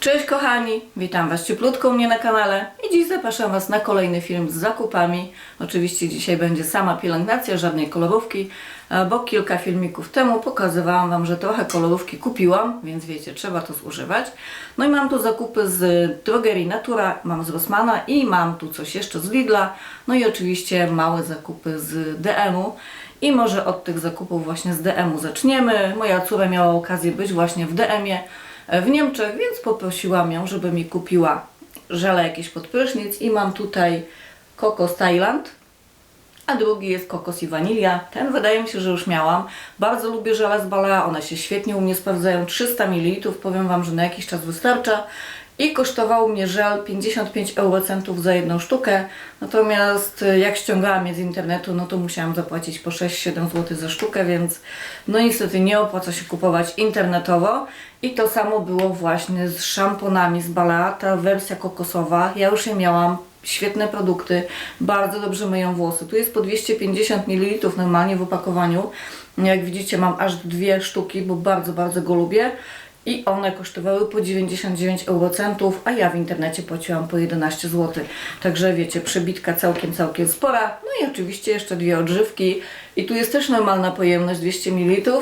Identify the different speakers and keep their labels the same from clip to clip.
Speaker 1: Cześć kochani, witam Was cieplutko u mnie na kanale i dziś zapraszam Was na kolejny film z zakupami. Oczywiście dzisiaj będzie sama pielęgnacja, żadnej kolorówki, bo kilka filmików temu pokazywałam Wam, że trochę kolorówki kupiłam, więc wiecie, trzeba to zużywać. No i mam tu zakupy z drogerii Natura, mam z Rossmana i mam tu coś jeszcze z Lidla, no i oczywiście małe zakupy z DM-u. I może od tych zakupów właśnie z DM-u zaczniemy. Moja córa miała okazję być właśnie w DM-ie w Niemczech, więc poprosiłam ją, żeby mi kupiła żele jakieś pod prysznic i mam tutaj kokos Thailand, a drugi jest kokos i wanilia. Ten wydaje mi się, że już miałam. Bardzo lubię żele z Balea, one się świetnie u mnie sprawdzają. 300 ml, powiem Wam, że na jakiś czas wystarcza. I kosztował mnie żel 55 eurocentów za jedną sztukę. Natomiast y, jak ściągałam je z internetu, no to musiałam zapłacić po 6-7 zł za sztukę, więc no niestety nie opłaca się kupować internetowo. I to samo było właśnie z szamponami z Balea, ta wersja kokosowa. Ja już je miałam, świetne produkty, bardzo dobrze myją włosy. Tu jest po 250 ml normalnie w opakowaniu. Jak widzicie mam aż dwie sztuki, bo bardzo, bardzo go lubię. I one kosztowały po 99 eurocentów, a ja w internecie płaciłam po 11 zł. Także wiecie, przebitka całkiem, całkiem spora. No i oczywiście jeszcze dwie odżywki. I tu jest też normalna pojemność 200 ml.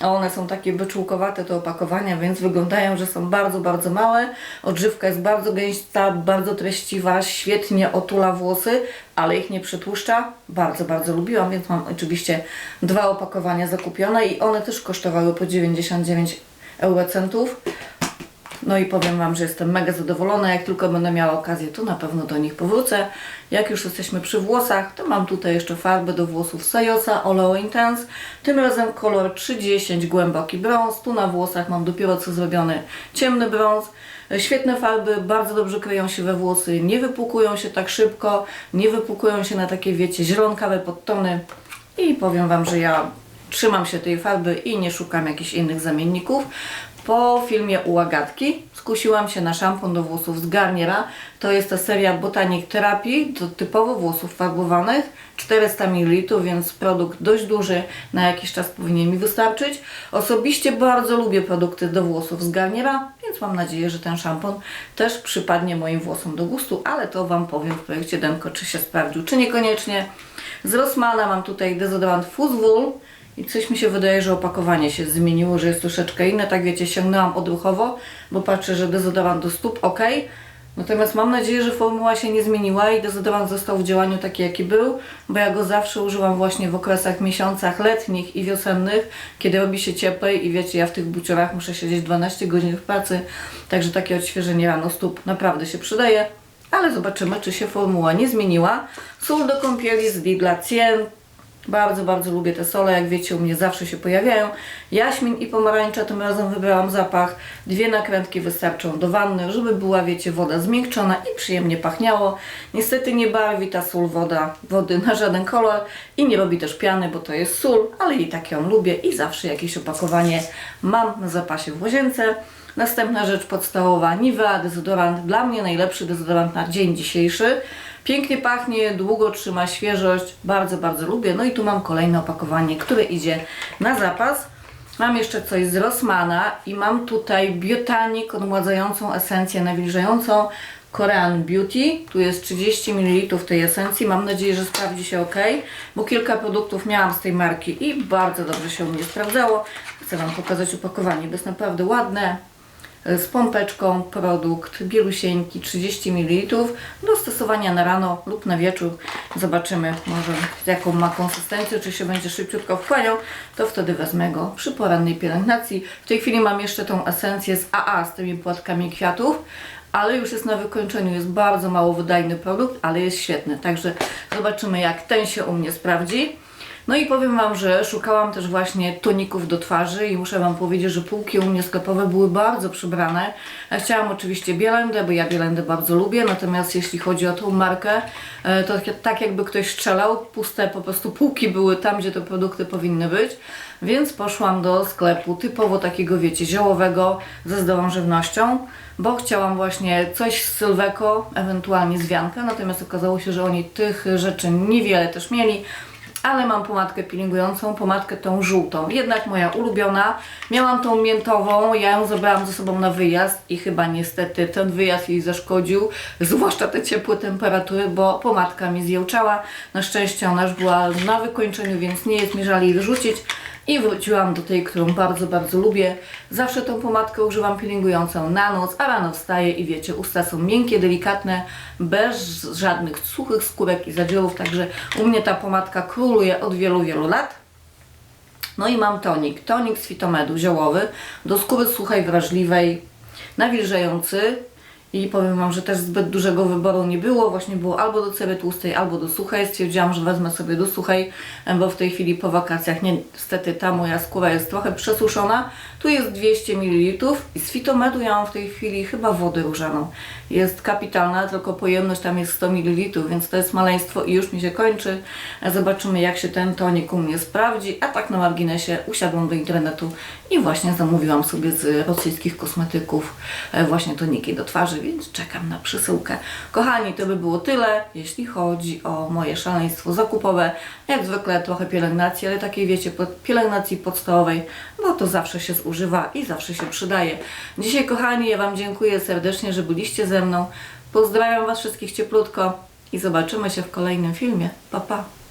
Speaker 1: A one są takie wyczółkowate te opakowania, więc wyglądają, że są bardzo, bardzo małe. Odżywka jest bardzo gęsta, bardzo treściwa, świetnie otula włosy, ale ich nie przetłuszcza. Bardzo, bardzo lubiłam, więc mam oczywiście dwa opakowania zakupione i one też kosztowały po 99 eurocentów. No i powiem Wam, że jestem mega zadowolona. Jak tylko będę miała okazję, to na pewno do nich powrócę. Jak już jesteśmy przy włosach, to mam tutaj jeszcze farbę do włosów Sayosa Oleo Intense. Tym razem kolor 310 głęboki brąz. Tu na włosach mam dopiero co zrobiony ciemny brąz. Świetne farby, bardzo dobrze kryją się we włosy, nie wypłukują się tak szybko, nie wypłukują się na takie, wiecie, zielonkawe podtony. I powiem Wam, że ja trzymam się tej farby i nie szukam jakichś innych zamienników. Po filmie u Agatki skusiłam się na szampon do włosów z Garniera. To jest ta seria Botanic Therapy, to typowo włosów farbowanych. 400 ml, więc produkt dość duży, na jakiś czas powinien mi wystarczyć. Osobiście bardzo lubię produkty do włosów z Garniera, więc mam nadzieję, że ten szampon też przypadnie moim włosom do gustu, ale to Wam powiem w projekcie Demko, czy się sprawdził, czy niekoniecznie. Z Rossmana mam tutaj dezodorant Fuzzwool. I coś mi się wydaje, że opakowanie się zmieniło, że jest troszeczkę inne. Tak wiecie, sięgnęłam odruchowo, bo patrzę, że dezodorant do stóp ok. Natomiast mam nadzieję, że formuła się nie zmieniła i dezodorant został w działaniu taki, jaki był, bo ja go zawsze używam właśnie w okresach, miesiącach letnich i wiosennych, kiedy robi się cieplej i wiecie, ja w tych buciorach muszę siedzieć 12 godzin w pracy, także takie odświeżenie rano stóp naprawdę się przydaje. Ale zobaczymy, czy się formuła nie zmieniła. Sól do kąpieli z Lidla Cien, bardzo, bardzo lubię te sole, jak wiecie, u mnie zawsze się pojawiają. Jaśmin i pomarańcza, tym razem wybrałam zapach. Dwie nakrętki wystarczą do wanny, żeby była, wiecie, woda zmiękczona i przyjemnie pachniało. Niestety nie barwi ta sól woda, wody na żaden kolor i nie robi też piany, bo to jest sól, ale i tak ją lubię i zawsze jakieś opakowanie mam na zapasie w łazience. Następna rzecz podstawowa, Nivea dezodorant. Dla mnie najlepszy dezodorant na dzień dzisiejszy. Pięknie pachnie, długo trzyma świeżość, bardzo, bardzo lubię. No i tu mam kolejne opakowanie, które idzie na zapas. Mam jeszcze coś z Rossmana i mam tutaj Biotanik odmładzającą esencję nawilżającą Korean Beauty. Tu jest 30 ml tej esencji. Mam nadzieję, że sprawdzi się ok, bo kilka produktów miałam z tej marki i bardzo dobrze się u mnie sprawdzało. Chcę Wam pokazać opakowanie, bo jest naprawdę ładne z pompeczką produkt bielusieńki 30 ml do stosowania na rano lub na wieczór. Zobaczymy może jaką ma konsystencję, czy się będzie szybciutko wchłaniał, to wtedy wezmę go przy porannej pielęgnacji. W tej chwili mam jeszcze tą esencję z AA z tymi płatkami kwiatów, ale już jest na wykończeniu, jest bardzo mało wydajny produkt, ale jest świetny, także zobaczymy jak ten się u mnie sprawdzi. No i powiem Wam, że szukałam też właśnie toników do twarzy i muszę Wam powiedzieć, że półki u mnie sklepowe były bardzo przybrane. Chciałam oczywiście Bielendę, bo ja Bielendę bardzo lubię, natomiast jeśli chodzi o tą markę, e, to tak jakby ktoś strzelał, puste po prostu półki były tam, gdzie te produkty powinny być. Więc poszłam do sklepu typowo takiego, wiecie, ziołowego, ze zdrową żywnością, bo chciałam właśnie coś z Sylweko, ewentualnie z Wianka, natomiast okazało się, że oni tych rzeczy niewiele też mieli, ale mam pomadkę peelingującą, pomadkę tą żółtą. Jednak moja ulubiona. Miałam tą miętową, ja ją zabrałam ze sobą na wyjazd i chyba niestety ten wyjazd jej zaszkodził, zwłaszcza te ciepłe temperatury, bo pomadka mi zjełczała. Na szczęście ona już była na wykończeniu, więc nie jest mi żal jej wyrzucić. I wróciłam do tej, którą bardzo, bardzo lubię. Zawsze tą pomadkę używam peelingującą na noc, a rano wstaję i wiecie, usta są miękkie, delikatne, bez żadnych suchych skórek i zadziorów, także u mnie ta pomadka króluje od wielu, wielu lat. No i mam tonik, tonik z fitomedu ziołowy, do skóry suchej, wrażliwej, nawilżający i powiem Wam, że też zbyt dużego wyboru nie było, właśnie było albo do cery tłustej, albo do suchej, stwierdziłam, że wezmę sobie do suchej, bo w tej chwili po wakacjach niestety ta moja skóra jest trochę przesuszona, tu jest 200 ml i z fitomedu ja mam w tej chwili chyba wodę różaną, jest kapitalna, tylko pojemność tam jest 100 ml, więc to jest maleństwo i już mi się kończy, zobaczymy jak się ten tonik u mnie sprawdzi, a tak na marginesie usiadłam do internetu i właśnie zamówiłam sobie z rosyjskich kosmetyków e, właśnie toniki do twarzy, więc czekam na przesyłkę. Kochani, to by było tyle, jeśli chodzi o moje szaleństwo zakupowe. Jak zwykle trochę pielęgnacji, ale takiej wiecie, pielęgnacji podstawowej, bo to zawsze się zużywa i zawsze się przydaje. Dzisiaj kochani, ja Wam dziękuję serdecznie, że byliście ze mną. Pozdrawiam Was wszystkich cieplutko i zobaczymy się w kolejnym filmie. Pa, pa!